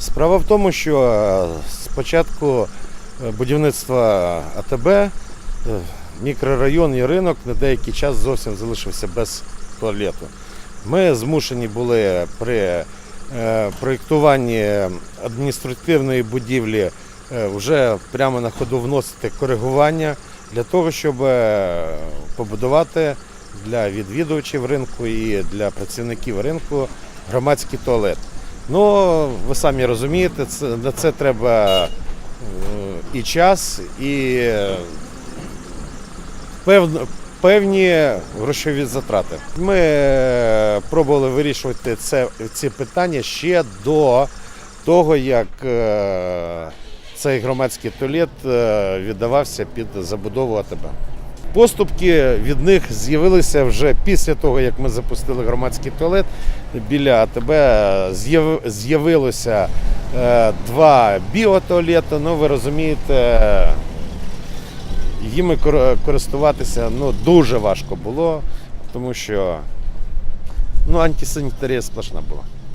Справа в тому, що е, з початку е, будівництва АТБ е, мікрорайон і ринок на деякий час зовсім залишився без туалету. Ми змушені були при проєктуванні адміністративної будівлі вже прямо на ходу вносити коригування для того, щоб побудувати для відвідувачів ринку і для працівників ринку громадський туалет. Ну, ви самі розумієте, це, на це треба е, і час, і е, певно, певні грошові затрати. Ми е, пробували вирішувати це, ці питання ще до того, як цей громадський туалет віддавався під забудову АТБ. Поступки від них з'явилися вже після того, як ми запустили громадський туалет. Біля АТБ з'яв- з'явилося е, два біотуалети. Ну, ви розумієте, їми користуватися ну, дуже важко було, тому що ну, антисанітарія сплошна була.